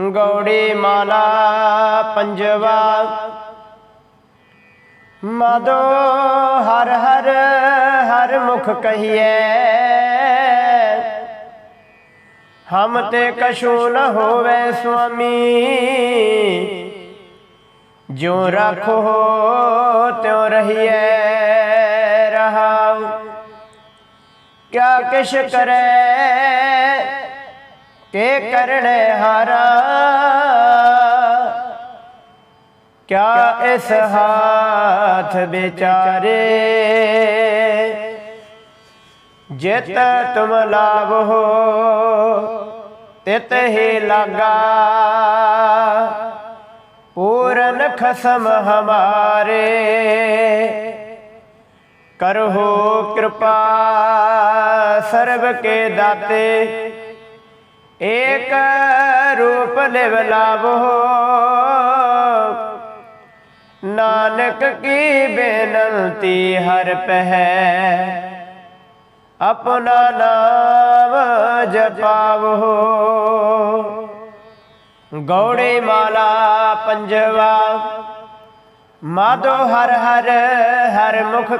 ਗੌੜੀ ਮਾਲਾ ਪੰਜਵਾ। ਮਦੋ ਹਰ ਹਰ ਹਰ ਮੁਖ ਕਹੀਏ ਹਮ ਤੇ ਕਛੂ ਨ ਹੋਵੇ ਸੁਆਮੀ। ਜੋ ਰੱਖੋ ਤਿਉ ਰਹੀਏ ਰਹਾਉ। ਕਿਆ ਕਿਛ ਕਰੇ ਕੇ ਕਰਣੇ ਹਾਰਾ। ਕਿਆ ਇਸ ਹਾਥ ਵਿਚਾਰੇ? ਜਿਤ ਤੁਮ ਲਾਭ ਹੋ, ਤਿਤ ਹੀ ਲਾਗਾ। ਪੂਰਨ ਖਸਮ ਹਮਾਰੇ ਕਰੋ ਕਿਰਪਾ ਸਰਬ ਕੇ ਦਾਤੇ। ਏਕ ਰੂਪ ਲਿਵ ਲਾਭੋ ਨਾਨਕ ਕੀ ਬੇਨੰਤੀ ਹਰ ਪਹਿ। ਆਪਣਾ ਨਾਮ ਜਪਾਵੋ। ਗੌੜੇ ਮਾਲਾ ਪੰਜਵਾ। ਮਾਧੋ ਹਰ ਹਰ ਹਰ ਮੁਖ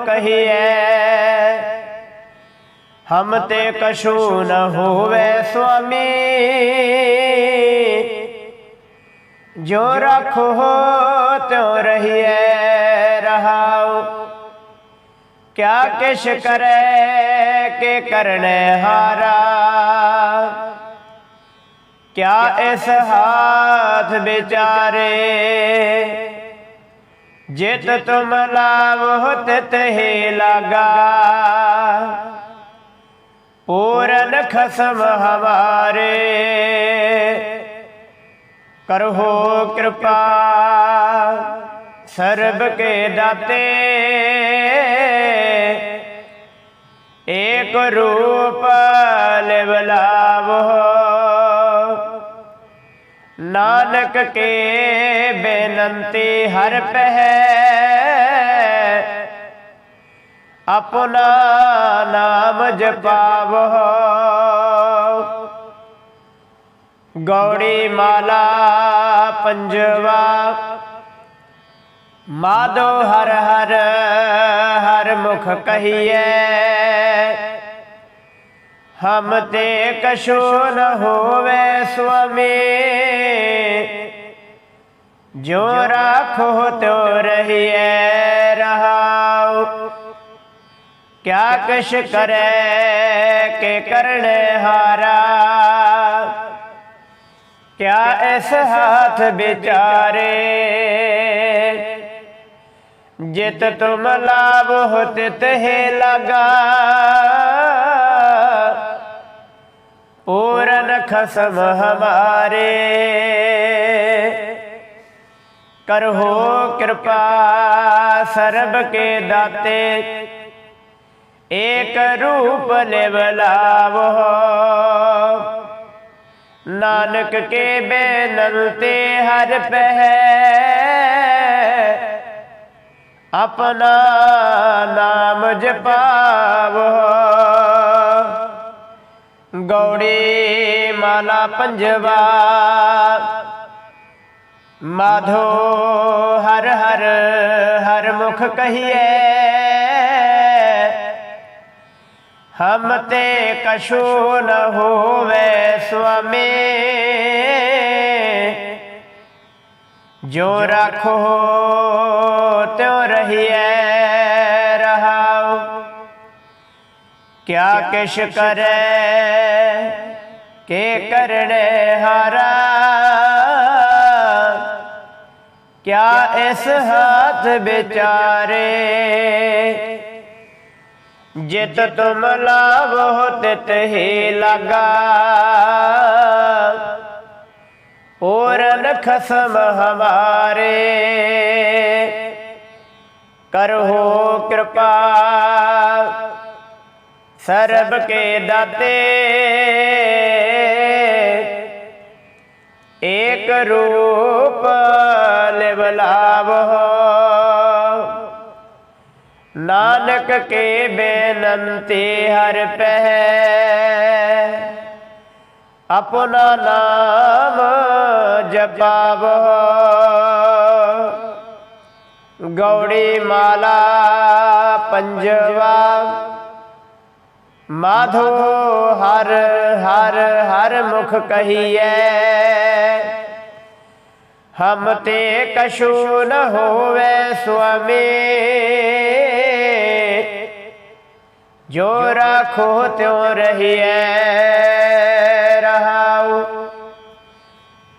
ਕਹੀਐ ਹਮ ਤੇ ਕਛੂ ਨ ਹੋਵੇ ਸੁਆਮੀ ਜੋ ਰੱਖੋ ਤਿਉ ਰਹੀਐ ਰਹਾਉ ਕਿਆ ਕਿਛ ਕਰੈ ਕੇ ਕਰਨੇ ਹਾਰਾ ਕਿਆ ਇਸ ਹਾਥ ਵਿਚਾਰੇ ਜਿਤ ਤੁਮ ਲਾਵੋ ਤਿਤ ਹੀ ਲਾਗਾ ਪੂਰਨ ਖਸਮ ਹਮਾਰੇ ਕਰੋ ਕਿਰਪਾ, ਸਰਬ ਕੇ ਦਾਤੇ। ਏਕ ਰੂਪ ਲਿਵ। ਨਾਨਕ ਕੇ ਬੇਨਤੀ ਹਰ ਪਹਿ। ਆਪਣਾ ਨਾਮ ਜਪਾਵੋ। ਗੌੜੀ ਮਾਲਾ ਪੰਜਵਾ। ਮਾਧੋ ਹਰ ਹਰ ਹਰ ਮੁਖ ਕਹੀਏ ਹਮ ਤੇ ਕਛੂ ਨ ਹੋਵੇ ਸੁਆਮੀ। ਜੋ ਰਾਖੋ ਤੋ ਰਹੀਐ ਰਹਾਉ। ਕਿਆ ਕਿਛ ਕਰੈ, ਕੇ ਕਰਣੇ ਹਾਰਾ? ਕਿਆ ਇਸ ਹਾਥ ਵਿਚਾਰੇ? ਜਿਤ ਤੁਮ ਲਾਭ ਹੋ ਤਿਤ ਹੈ ਲਗਾ। ਪੂਰਨ ਖਸਮ ਹਮਾਰੇ। ਕਰੋ ਕਿਰਪਾ ਸਰਬ ਕੇ ਦਾਤੇ। ਏਕ ਰੂਪ ਲਿਵ ਲਾਵੋ ਨਾਨਕ ਕੇ ਬੇਨੰਤੇ ਹਰ ਪਹਿ ਆਪਣਾ ਨਾਮ ਜਪਾਵੋ ਗੌੜੀ ਮਾਲਾ ਪੰਜਵਾ ਮਾਧੋ ਹਰ ਹਰ ਹਰ ਮੁਖ ਕਹੀਏ ਹਮ ਤੇ ਕਛੂ ਨ ਹੋਵੇ ਸੁਆਮੀ। ਜੋ ਰੱਖੋ ਤਿਉ ਰਹੀਐ ਰਹਾਉ। ਕਿਆ ਕਿਛ ਕਰੈ ਕੇ ਕਰਣੇ ਹਾਰਾ। ਕਿਆ ਇਸ ਹਾਥ ਵਿਚਾਰੇ ਜਿਤ ਤੁਮ ਲਾਵੋ ਤਿਤ ਹੀ ਲਗਾ। ਪੂਰਨ ਖਸਮ ਹਮਾਰੇ। ਕਰੋ ਕਿਰਪਾ। ਸਰਬ ਕੇ ਦਾਤੇ। ਏਕ ਰੂਪ ਲਿਵ ਲਾਵੋ ਨਾਨਕ ਕੇ ਬੇਨੰਤੀ ਹਰ ਪਹਿ। ਆਪਣਾ ਨਾਮ ਜਪਾਵੋ। ਗੌੜੀ ਮਾਲਾ ਪੰਜਵਾ। ਮਾਧੋ ਹਰ ਹਰ ਹਰ ਮੁਖ ਕਹੀਐ। ਹਮ ਤੇ ਕਛੂ ਨ ਹੋਵੇ ਸੁਆਮੀ। ਜੋ ਰਾਖੋ ਤਿਉ ਰਹੀਐ ਰਹਾਉ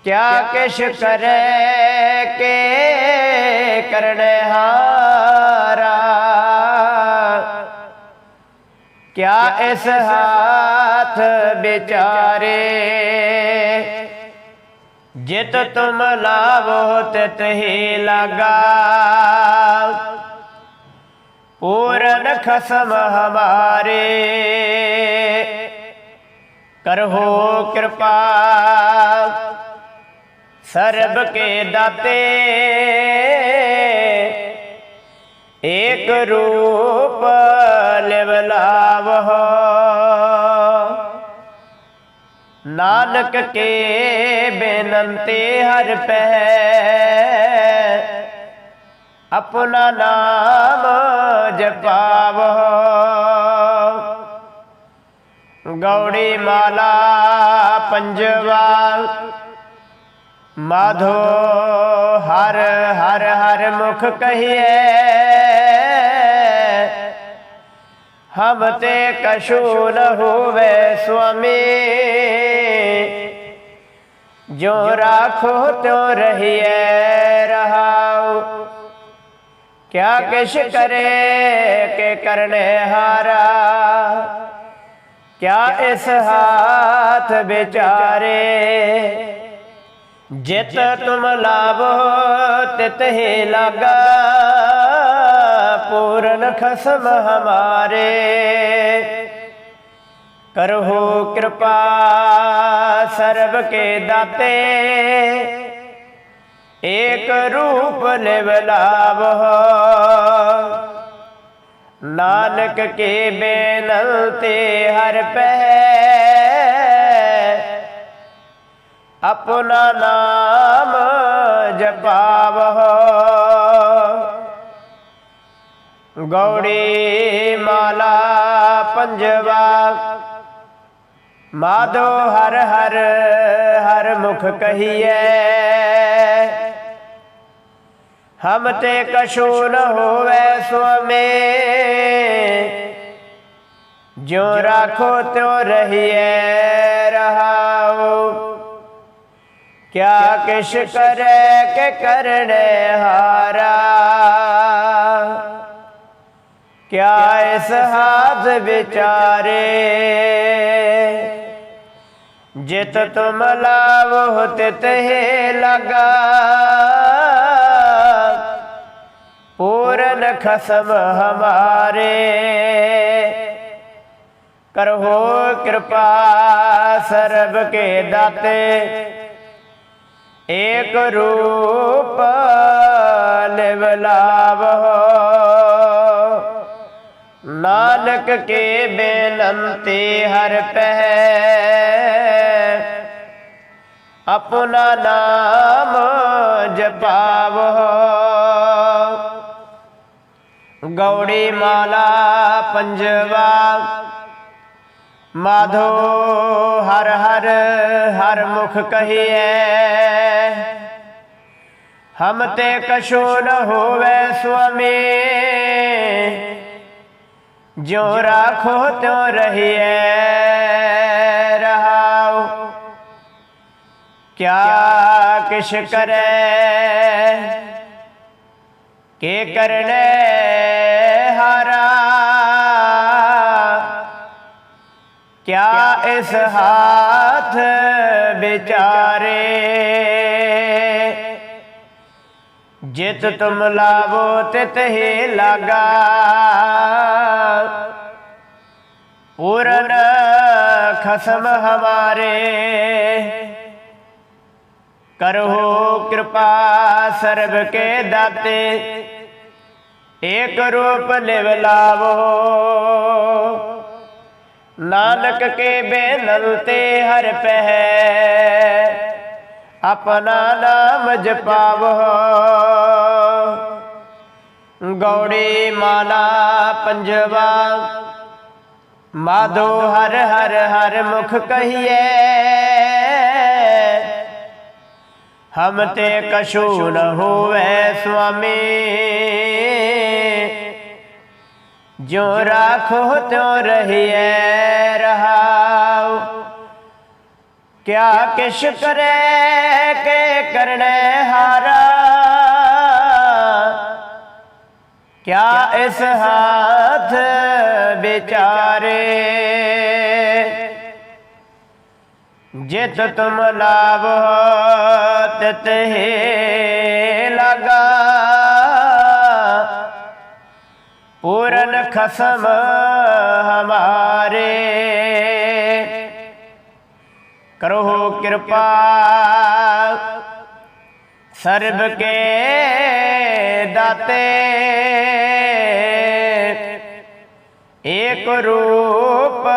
ਕਿਆ ਕਿਛ ਕਰੇ ਕੇ ਕਰਨੇ ਹਾਰਾ ਕਿਆ ਇਸ ਹਾਥ ਵਿਚਾਰੇ ਜਿਤ ਤੁਮ ਲਾਵੋ ਤਿਤ ਹੀ ਲਗਾ ਪੂਰਨ ਖਸਮ ਹਮਾਰੇ ਕਰਹੋ ਕਿਰਪਾ ਸਰਬ ਕੇ ਦਾਤੇ ਏਕ ਰੂਪ ਲਿਵ ਲਾਵਹੁ ਨਾਨਕ ਕੇ ਬੇਨੰਤੇ ਹਰ ਪਹਿ ਆਪਣਾ ਨਾਮ ਜਪਾਵਹੁ ਗੌੜੀ ਮਾਲਾ ਪੰਜਵਾ। ਮਾਧੋ, ਹਰ ਹਰ ਹਰ ਮੁਖ ਕਹੀਏ ਹਮ ਤੇ ਕਛੂ ਨ ਹੋਵੇ ਸੁਆਮੀ। ਜੋ ਰਾਖੋ ਤਿਉ ਰਹੀਐ ਰਹਾਉ ਕਿਆ ਕਿਛ ਕਰੇ ਕੇ ਕਰਨੇ ਹਾਰਾ? ਕਿਆ ਇਸ ਹਾਥ ਵਿਚਾਰੇ? ਜਿਤ ਤੁਮ ਲਾਵੋ ਤਿਤ ਹੀ ਲਗਾ। ਪੂਰਨ ਖਸਮ ਹਮਾਰੇ। ਕਰਹੋ ਕਿਰਪਾ ਸਰਬ ਕੇ ਦਾਤੇ। ਏਕ ਰੂਪ ਲਿਵ ਲਾਵਹੁ ਨਾਨਕ ਕੇ ਬੇਨਲਤੇ ਹਰ ਪਹਿ ਆਪਣਾ ਨਾਮ ਜਪਾਵਹੁ ਗੌੜੀ ਮਾਲਾ ਪੰਜਵਾ ਮਾਧੋ ਹਰ ਹਰ ਹਰ ਮੁਖ ਕਹੀਐ ਹਮ ਤੇ ਕਛੂ ਨ ਹੋਵੇ ਸੁਆਮੀ ਜੋ ਰਾਖੋ ਤਿਉ ਰਹੀਐ ਰਹਾਉ ਕਿਆ ਕਿਛ ਕਰੇ ਕੇ ਕਰਨੇ ਹਾਰਾ ਕਿਆ ਇਸ ਹਾਥ ਵਿਚਾਰੇ ਜਿਤ ਤੁਮ ਲਾਵੋ ਤਿਤ ਹੀ ਲਗਾ ਪੂਰਨ ਖਸਮ ਹਮਾਰੇ। ਕਰਹੋ ਕਿਰਪਾ ਸਰਬ ਕੇ ਦਾਤੇ। ਏਕ ਰੂਪ ਲਿਵ ਲਾਵਹੁ। ਨਾਨਕ ਕੇ ਬੇਨੰਤੀ ਹਰ ਪਹਿ। ਆਪਣਾ ਨਾਮ ਜਪਾਵਹੁ ਗੌੜੀ ਮਾਲਾ ਪੰਜਵਾ ਮਾਧੋ ਹਰ ਹਰ ਹਰ ਮੁਖ ਕਹੀਐ ਹਮ ਤੇ ਕਛੂ ਨ ਹੋਵੇ ਸੁਆਮੀ ਜੋ ਰਾਖੋ ਤਿਉ ਰਹੀਐ ਰਹਾਉ ਕਿਆ ਕਿਛ ਕਰੇ ਕੇ ਕਿਆ ਇਸ ਹਾਥ ਵਿਚਾਰੇ? ਜਿਤ ਤੁਮ ਲਾਵੋ ਤਿਤ ਹੀ ਲਾਗਾ। ਪੂਰਨ ਖਸਮ ਹਮਾਰੇ ਕਰੋ ਕਿਰਪਾ ਸਰਬ ਕੇ ਦਾਤੇ। ਏਕ ਰੂਪ ਲਿਵ ਲਾਵੋ। ਨਾਨਕ ਕੇ ਬੇਨਲ ਤੇ ਹਰ ਪਹਿ, ਆਪਣਾ ਨਾਮ ਜਪਾਵੋ। ਗੌੜੀ ਮਾਲਾ ਪੰਜਵਾ, ਮਾਧੋ ਹਰ ਹਰ ਹਰ ਮੁਖ ਕਹੀਏ ਹਮ ਤੇ ਕਛੂ ਨ ਹੋਵੇ ਸੁਆਮੀ। ਜੋ ਰਾਖੋ ਤਿਉ ਰਹੀਏ ਰਹਾਉ ਕਿਆ ਕਿਛ ਕਰੇ ਕੇ ਕਰਨੇ ਹਾਰਾ ਕਿਆ ਇਸ ਹਾਥ ਵਿਚਾਰੇ ਜਿਤ ਤੁਮ ਲਾਵੋ ਤਿਤ ਹੀ ਲਗਾ ਪੂਰਨ ਖਸਮ ਹਮਾਰੇ ਕਰੋ ਕਿਰਪਾ ਸਰਬ ਕੇ ਦਾਤੇ ਏਕ ਰੂਪ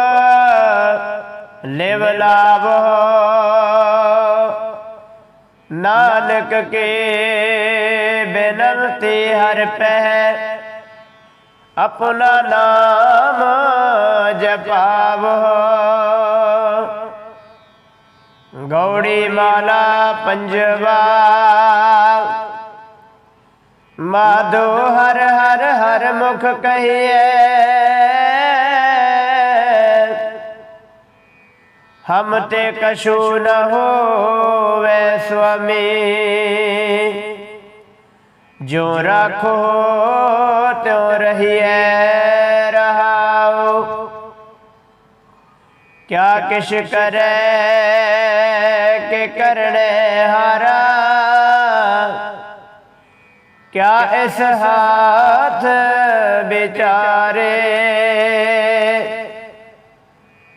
ਲਿਵ ਲਾਵੋ ਨਾਨਕ ਕੇ ਬੇਨੰਤੀ ਹਰ ਪੈ ਆਪਣਾ ਨਾਮ ਜਪਾਵੋ। ਗੌੜੀ ਮਾਲਾ ਪੰਜਵਾ। ਮਾਧੋ ਹਰ ਹਰ ਹਰ ਮੁਖ ਕਹੀਏ ਹਮ ਤੇ ਕਛੂ ਨ ਹੋਵੇ ਸੁਆਮੀ। ਜੋ ਰੱਖੋ, ਤਿਉ ਰਹੀਏ ਰਹਾਉ ਕਿਆ ਕਿਛ ਕਰੇ, ਕਿ ਕਰਨੇ ਹਾਰਾ। ਕਿਆ ਇਸ ਹਾਥ ਵਿਚਾਰੇ।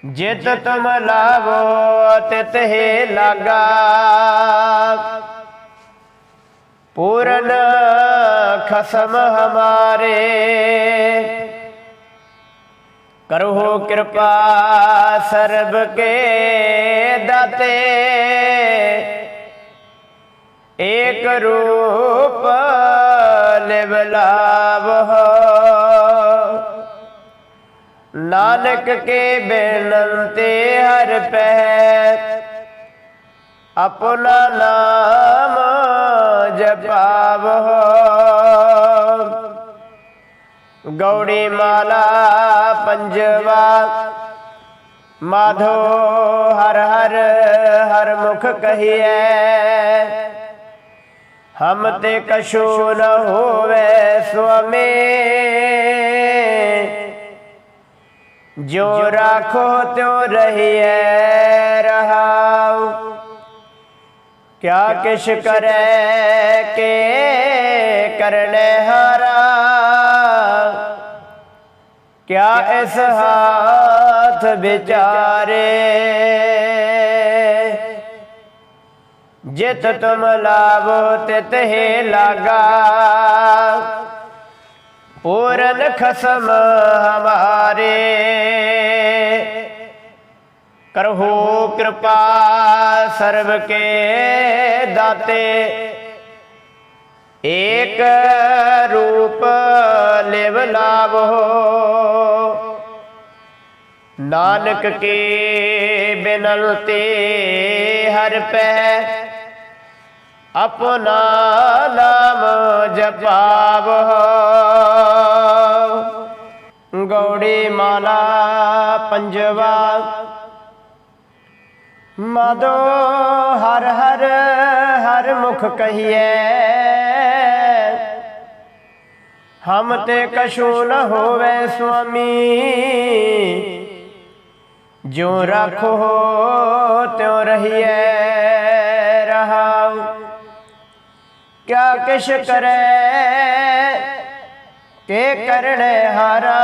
ਜਿਤ ਤੁਮ ਲਾਵੋ, ਤਿਤ ਹੀ ਲਾਗਾ। ਪੂਰਨ ਖਸਮ ਹਮਾਰੇ। ਕਰੋ ਕਿਰਪਾ ਸਰਬ ਕੇ ਦਾਤੇ। ਏਕ ਰੂਪ ਲਿਵ ਨਾਨਕ ਕੇ ਬੇਨੰਤੇ ਹਰ ਪੈ ਆਪਣਾ ਨਾਮ ਜਪਾਵੋ ਗੌੜੀ ਮਾਲਾ ਪੰਜਵਾ। ਮਾਧੋ ਹਰ ਹਰ ਹਰ ਮੁਖ ਕਹੀਏ ਹਮ ਤੇ ਕਛੂ ਨ ਹੋਵੇ ਸੁਆਮੀ। ਜੋ ਰਾਖੋ ਤਿਉ ਰਹੀਏ ਰਹਾਉ। ਕਿਆ ਕਿਛ ਕਰੇ, ਕੇ ਕਰਨੇ ਹਾਰਾ? ਕਿਆ ਇਸ ਹਾਥ ਵਿਚਾਰੇ? ਜਿਤ ਤੁਮ ਲਾਵੋ, ਤਿਤ ਹੀ ਲਾਗਾ। ਪੂਰਨ ਖਸਮ ਹਮਾਰੇ। ਕਰਹੋ ਕਿਰਪਾ ਸਰਬ ਕੇ ਦਾਤੇ। ਏਕ ਰੂਪ ਲਿਵ ਲਾਵੋ। ਨਾਨਕ ਕੀ ਬਿਨਲਤੀ ਹਰ ਪੈ। ਆਪਣਾ ਨਾਮ ਜਪਾਵੋ। ਗੌੜੀ ਮਾਲਾ ਪੰਜਵਾ। ਮਦੋ ਹਰ ਹਰ ਹਰ ਮੁਖ ਕਹੀਏ ਹਮ ਤੇ ਕਛੂ ਨ ਹੋਵੇ ਸੁਆਮੀ ਜੋ ਰੱਖੋ ਤਿਉ ਰਹੀਏ ਰਹਾਉ। ਕਿਆ ਕਿਛ ਕਰੇ, ਕੇ ਕਰਣੇ ਹਾਰਾ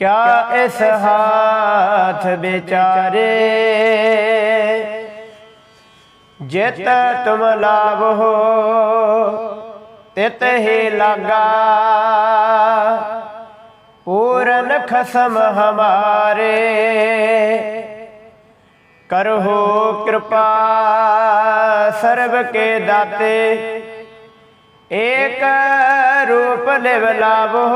ਕਿਆ ਇਸ ਹਾਥ ਵਿਚਾਰੇ? ਜਿਤ ਤੁਮ ਲਾਵੋ ਤਿਤ ਹੀ ਲਾਗਾ। ਪੂਰਨ ਖਸਮ ਹਮਾਰੇ। ਕਰਹੁ ਕਿਰਪਾ ਸਰਬ ਕੇ ਦਾਤੇ। ਏਕ ਰੂਪ ਲਿਵ ਲਾਵੋ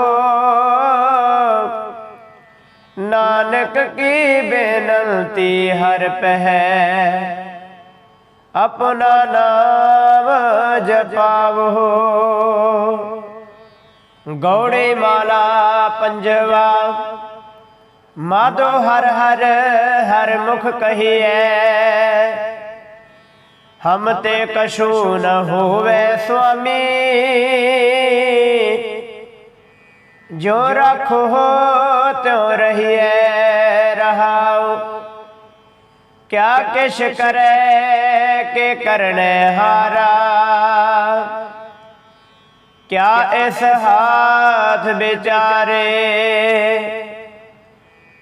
ਨਾਨਕ ਕੀ ਬੇਨਤੀ ਹਰ ਪਹਿ। ਆਪਣਾ ਨਾਮ ਜਪਾਵੋ। ਗੌੜੇ ਮਾਲਾ ਪੰਜਵਾ। ਮਾਧੋ ਹਰ ਹਰ ਹਰ ਮੁਖ ਕਹੀਐ। ਹਮ ਤੇ ਕਛੂ ਨ ਹੋਵੇ ਸੁਆਮੀ। ਜੋ ਰੱਖੋ ਤਿਉ ਰਹੀਐ, ਰਹਾਉ। ਕਿਆ ਕਿਛ ਕਰੈ, ਕੇ ਕਰਣੈ ਹਾਰਾ। ਕਿਆ ਇਸ ਹਾਥ ਵਿਚਾਰੇ,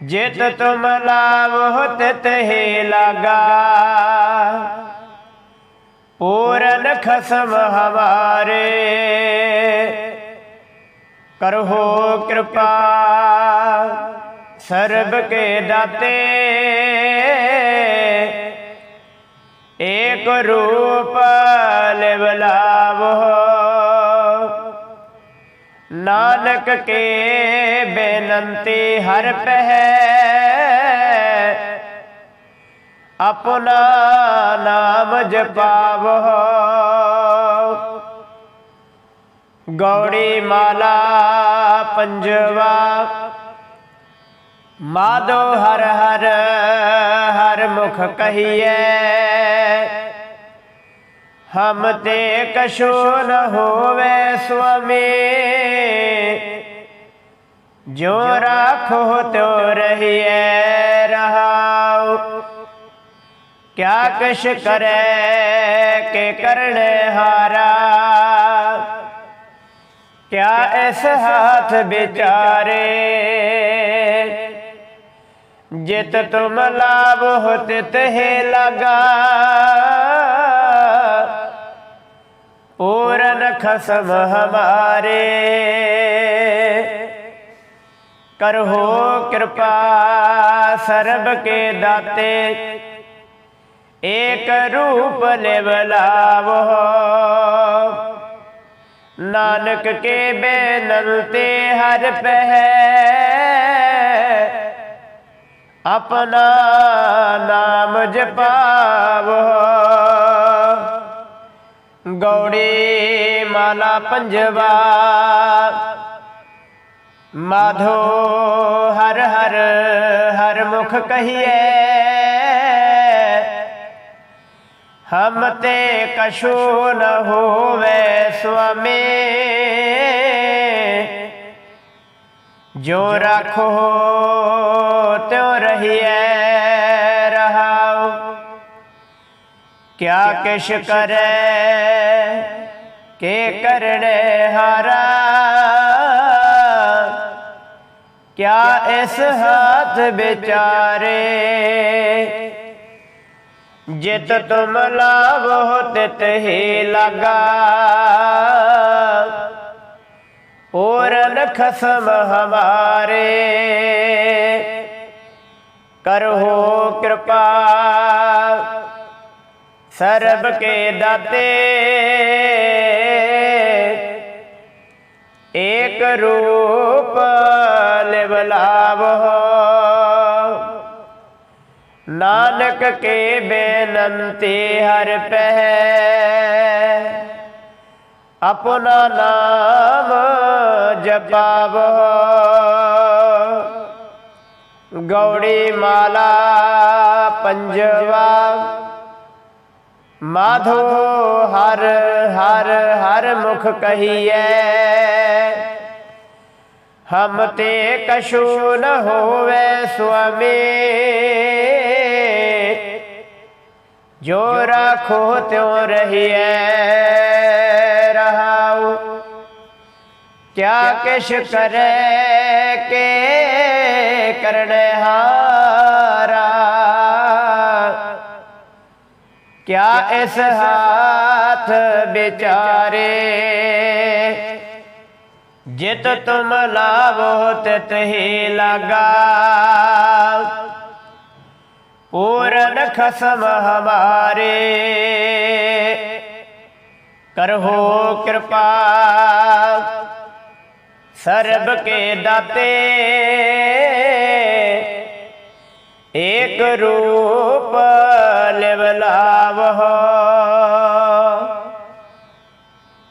ਜਿਤ ਤੁਮ ਲਾਵੋ, ਤਿਤ ਹੀ ਲਾਗਾ। ਪੂਰਨ ਖਸਮ ਹਮਾਰੇ ਕਰੋ ਕਿਰਪਾ। ਸਰਬ ਕੇ ਦਾਤੇ। ਏਕ ਰੂਪ ਲਿਵ ਨਾਨਕ ਕੇ ਬੇਨੰਤੀ ਹਰ ਪਹਿ। ਆਪਣਾ ਨਾਮ ਜਪਾਵੋ। ਗੌੜੀ ਮਾਲਾ ਪੰਜਵਾ। ਮਾਧੋ ਹਰ ਹਰ ਹਰ ਮੁਖ ਕਹੀਏ ਹਮ ਤੇ ਕਛੂ ਨ ਹੋਵੇ ਸੁਆਮੀ। ਜੋ ਰੱਖੋ ਤੋ ਰਹੀਐ ਰਹਾਉ। ਕਿਆ ਕਛ ਕਰੈ, ਕੇ ਕਰਣੇ ਹਾਰਾ। ਕਿਆ ਇਸ ਹਾਥ ਵਿਚਾਰੇ। ਜਿਤ ਤੁਮ ਲਾਭ ਹੋਤ ਹੈ ਲਗਾ। ਪੂਰਨ ਖਸਮ ਹਮਾਰੇ। ਕਰਹੋ ਕਿਰਪਾ ਸਰਬ ਕੇ ਦਾਤੇ। ਏਕ ਰੂਪ ਲਿਵ। ਲਾਵੋ। ਨਾਨਕ ਕੇ ਬੇਨੰਤੇ ਹਰ ਪਹਿ। ਆਪਣਾ ਨਾਮ ਜਪਾਵੋ। ਗੌੜੀ ਮਾਲਾ ਪੰਜਵਾ। ਮਾਧੋ ਹਰ ਹਰ ਹਰ ਮੁਖ ਕਹੀਏ ਹਮ ਤੇ ਕਛੂ ਨ ਹੋਵੇ ਸੁਆਮੀ। ਜੋ ਰੱਖੋ, ਤਿਉ ਰਹੀਐ ਰਹਾਉ। ਕਿਆ ਕਿਛ ਕਰੈ, ਕੇ ਕਰਣੇ ਹਾਰਾ। ਕਿਆ ਇਸ ਹੱਥ ਵਿਚਾਰੇ ਜਿਤ ਤੁਮ ਲਾਵੋ ਤਿਤ ਹੀ ਲਗਾ। ਪੂਰਨ ਖਸਮ ਹਮਾਰੇ ਕਰੋ ਕਿਰਪਾ। ਸਰਬ ਕੇ ਦਾਤੇ, ਏਕ ਰੂਪ ਲਿਵ ਲਾਵੋ ਨਾਨਕ ਕੇ ਬੇਨੰਤੀ ਹਰ ਪਹਿ। ਆਪਣਾ ਨਾਮ ਜਪਾਵੋ। ਗੌੜੀ ਮਾਲਾ ਪੰਜਵਾ। ਮਾਧੋ ਹਰ ਹਰ ਹਰ ਮੁਖ ਕਹੀਐ। ਹਮ ਤੇ ਕਛੂ ਨ ਹੋਵੇ ਸੁਆਮੀ। ਜੋ ਰਾਖੋ ਤਿਉ ਰਹੀਐ ਰਹਾਉ ਕਿਆ ਕਿਛ ਕਰੈ ਕੇ ਕਰਣੇ ਹਾਰਾ ਕਿਆ ਇਸ ਹਾਥ ਵਿਚਾਰੇ ਜਿਤ ਤੁਮ ਲਾਵੋ ਤਿਤ ਹੀ ਲਗਾ पूरन खसम हमारे करहो कृपा सर्ब के दाते एक रूप लिवलावह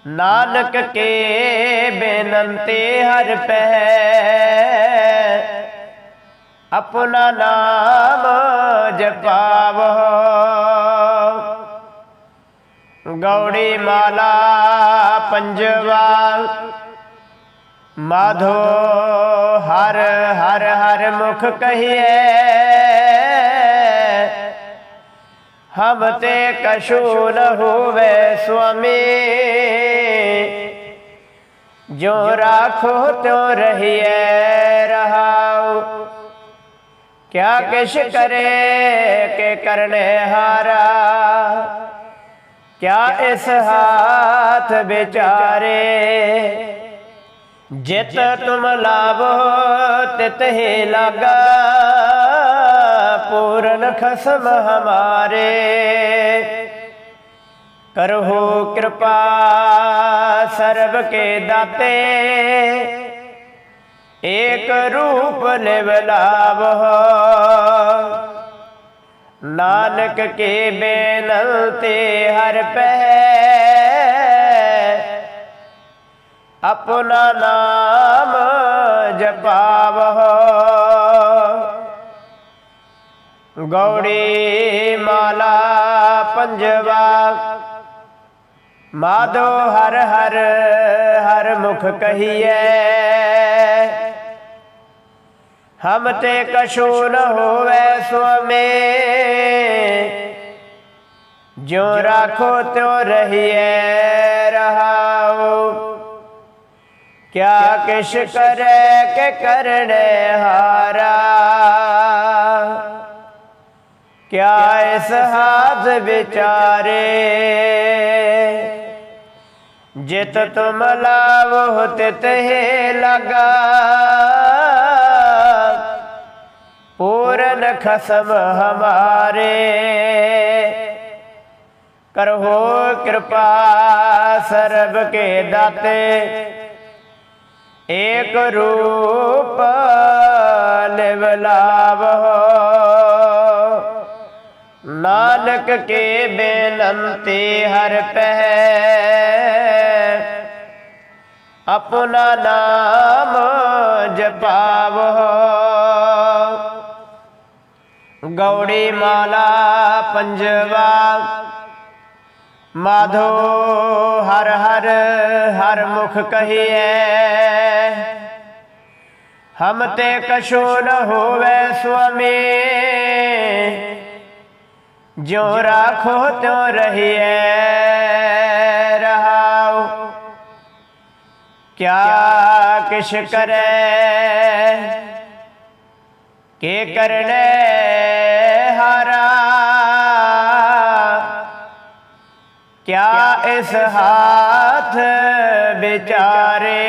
ਨਾਨਕ ਕੇ ਬੇਨੰਤੇ ਹਰ ਪੈ ਆਪਣਾ ਨਾਮ ਜਪਾਵੋ ਗੌੜੀ ਮਾਲਾ ਪੰਜਵਾ ਮਾਧੋ ਹਰ ਹਰ ਹਰ ਮੁਖ ਕਹੀਏ ਹਮ ਤੇ ਕਛੂ ਨ ਹੋਵੇ ਸੁਆਮੀ। ਜੋ ਰਾਖੋ ਤਿਉ ਰਹੀਏ ਰਹਾਉ। ਕਿਆ ਕਿਛ ਕਰੇ, ਕੇ ਕਰਨੇ ਹਾਰਾ? ਕਿਆ ਇਸ ਹਾਥ ਵਿਚਾਰੇ? ਜਿਤ ਤੁਮ ਲਾਭੋ ਤਿਤ ਹੀ ਲਾਗਾ। ਪੂਰਨ ਖਸਮ ਹਮਾਰੇ। ਕਰਹੁ ਕਿਰਪਾ ਸਰਬ ਕੇ ਦਾਤੇ। ਏਕ ਰੂਪ ਨਿਵਲਾਵਹ ਨਾਨਕ ਕੇ ਬੇਨਲਤੇ ਹਰ ਪੈ ਆਪਣਾ ਨਾਮ ਜਪਾਵਹ। ਗੌੜੀ ਮਾਲਾ ਪੰਜਵਾ। ਮਾਧੋ ਹਰ ਹਰ ਹਰ ਮੁਖ ਕਹੀਐ। ਹਮ ਤੇ ਕਛੂ ਨ ਹੋਵੇ ਸੁਮੇ ਜੋ ਰਾਖੋ ਤਿਉ ਰਹੀਐ ਰਹਾਉ ਕਿਆ ਕਿਛ ਕਰੇ ਕੇ ਕਰਨੇ ਹਾਰਾ ਕਿਆ ਇਸ ਹਾਥ ਵਿਚਾਰੇ ਜਿਤ ਤੁਮ ਲਾਵੋ ਤਿਤ ਹੀ ਲਗਾ ਪੂਰਨ ਖਸਮ ਹਮਾਰੇ। ਕਰਹੋ ਕਿਰਪਾ ਸਰਬ ਕੇ ਦਾਤੇ। ਏਕ ਰੂਪ ਲਿਵਲਾਵੋ ਨਾਨਕ ਕੇ ਬੇਨੰਤੀ ਹਰ ਪੈ ਆਪਣਾ ਨਾਮ ਜਪਾਵੋ ਗੌੜੀ ਮਾਲਾ ਪੰਜਵਾ। ਮਾਧੋ ਹਰ ਹਰ ਹਰ ਮੁਖ ਕਹੀਐ। ਹਮ ਤੇ ਕਛੂ ਨ ਹੋਵੇ ਸੁਆਮੀ। ਜੋ ਰਾਖੋ ਤਿਉ ਰਹੀਐ ਰਹਾਉ। ਕਿਆ ਕਿਛ ਕਰੇ? ਕੇ ਕਰਨੇ ਕਿਆ ਇਸ ਹਾਥ ਵਿਚਾਰੇ?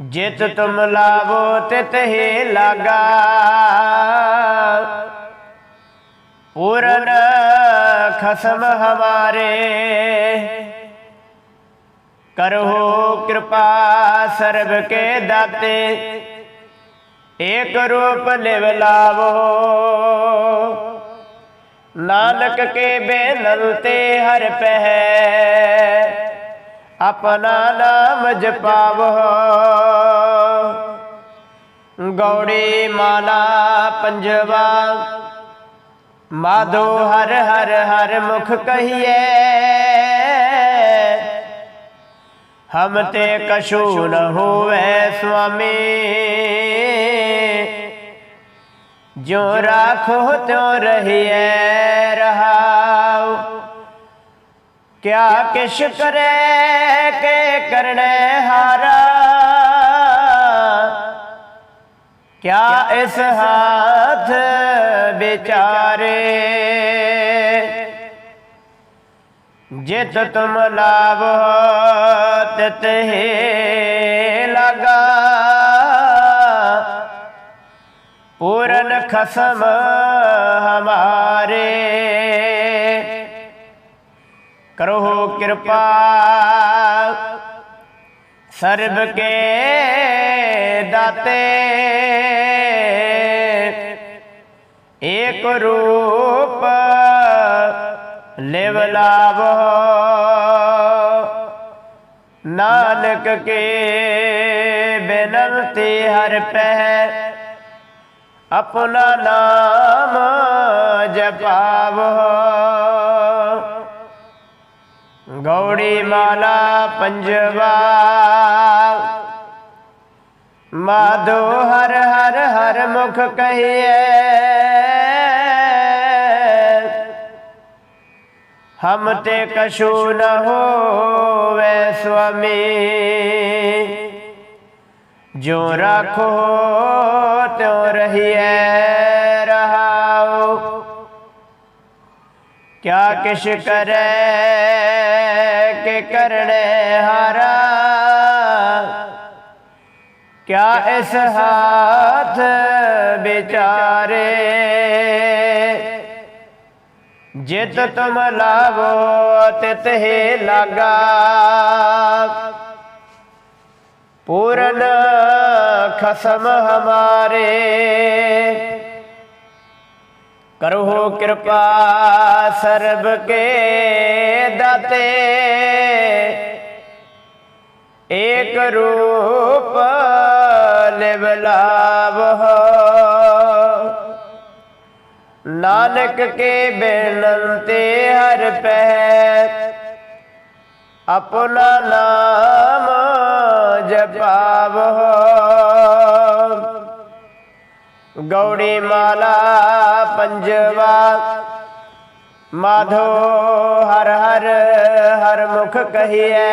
ਜਿਤ ਤੁਮ ਲਾਵੋ ਤਿਤ ਹੀ ਲਾਗਾ। ਪੂਰਨ ਖਸਮ ਹਮਾਰੇ। ਕਰੋ ਕਿਰਪਾ ਸਰਬ ਕੇ ਦਾਤੇ। ਏਕ ਰੂਪ ਲਿਵ ਲਾਵੋ। ਨਾਨਕ ਕੇ ਬੇਨਲਤੇ ਹਰ ਪਹਿ, ਆਪਣਾ ਨਾਮ ਜਪਾਵੋ। ਗੌੜੀ ਮਾਲਾ ਪੰਜਵਾ, ਮਾਧੋ ਹਰ ਹਰ ਹਰ ਮੁਖ ਕਹੀਏ ਹਮ ਤੇ ਕਛੂ ਨ ਹੋਵੇ ਸੁਆਮੀ। ਜੋ ਰਾਖੋ ਤਿਉ ਰਹੀਐ ਰਹਾਉ। ਕਿਆ ਕਿਛ ਕਰੇ ਕੇ ਕਰਨੇ ਹਾਰਾ। ਕਿਆ ਇਸ ਹਾਥ ਵਿਚਾਰੇ। ਜਿਤ ਤੁਮ ਲਾਭ ਤਿਤ ਹੀ ਲਗਾ। पूरन खसम हमारे करो कृपा सर्व के दाते एक रूप लिव लावो नानक के बिनती हर पै अपना नाम जपावो गौड़ी माला पंजवा माधो हर हर हर मुख कहिए हम ते कछु न हो वे स्वामी ਜਿਉ ਰੱਖੋ, ਤਿਉ ਰਹੀਐ ਰਹਾਉ। ਕਿਆ ਕਿਛ ਕਰੈ, ਕਿ ਕਰੜੇ ਹਾਰਾ। ਕਿਆ ਇਸ ਹਾਥ ਵਿਚਾਰੇ। ਜਿਤ ਤੁਮ ਲਾਵੋ, ਤਿਤ ਹੀ ਲਾਗਾ। ਪੂਰਨ ਖਸਮ ਹਮਾਰੇ। ਕਰੋ ਕਿਰਪਾ ਸਰਬ ਕੇ ਦਾਤੇ। ਏਕ ਰੂਪ ਲਿਵ ਲਾਵਹ। ਨਾਨਕ ਕੇ ਬੇਨੰਤੇ ਹਰ ਪਹਿ ਆਪਣਾ ਨਾਮ ਭਜ ਪਾਵੋ ਗੌੜੀ ਮਾਲਾ ਪੰਜਵਾ। ਮਾਧੋ ਹਰ ਹਰ ਹਰ ਮੁਖ ਕਹੀਏ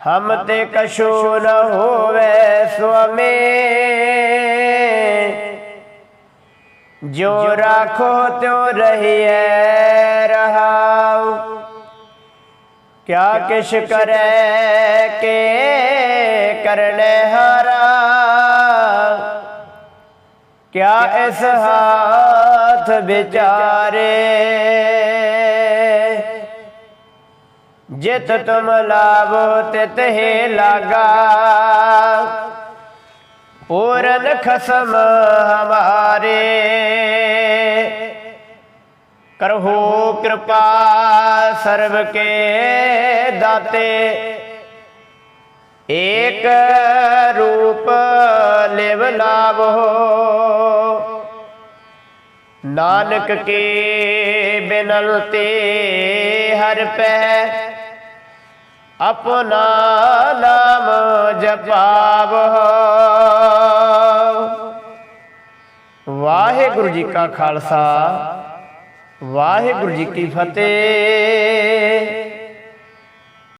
ਹਮ ਤੇ ਕਸ਼ੂ ਨ ਹੋਵੇ ਸੁਆਮੀ। ਜੋ ਰੱਖੋ ਤੋ ਰਹੀਐ ਰਹਾਉ। ਕਿਆ ਕਿਛ ਕਰੈ ਕੇ ਕਰਨੇ ਹਾਰਾ। ਕਿਆ ਇਸ ਹਾਥ ਵਿਚਾਰੇ? ਜਿਤ ਤੁਮ ਲਾਵੋ ਤਿਤ ਹੈ ਲਾਗਾ। ਪੂਰਨ ਖਸਮ ਹਮਾਰੇ। ਕਰਹੁ ਕਿਰਪਾ ਸਰਬ ਕੇ ਦਾਤੇ। ਏਕ ਰੂਪ ਲਿਵ ਲਾਭੋ ਨਾਨਕ ਕੀ ਬਿਨਲ ਤੇ ਹਰ ਪਹਿ ਆਪਣਾ ਨਾਮ ਜਪਾਵੋ। ਵਾਹਿਗੁਰੂ ਜੀ ਕਾ ਖਾਲਸਾ। ਵਾਹਿਗੁਰੂ ਜੀ ਕੀ ਫਤਿਹ।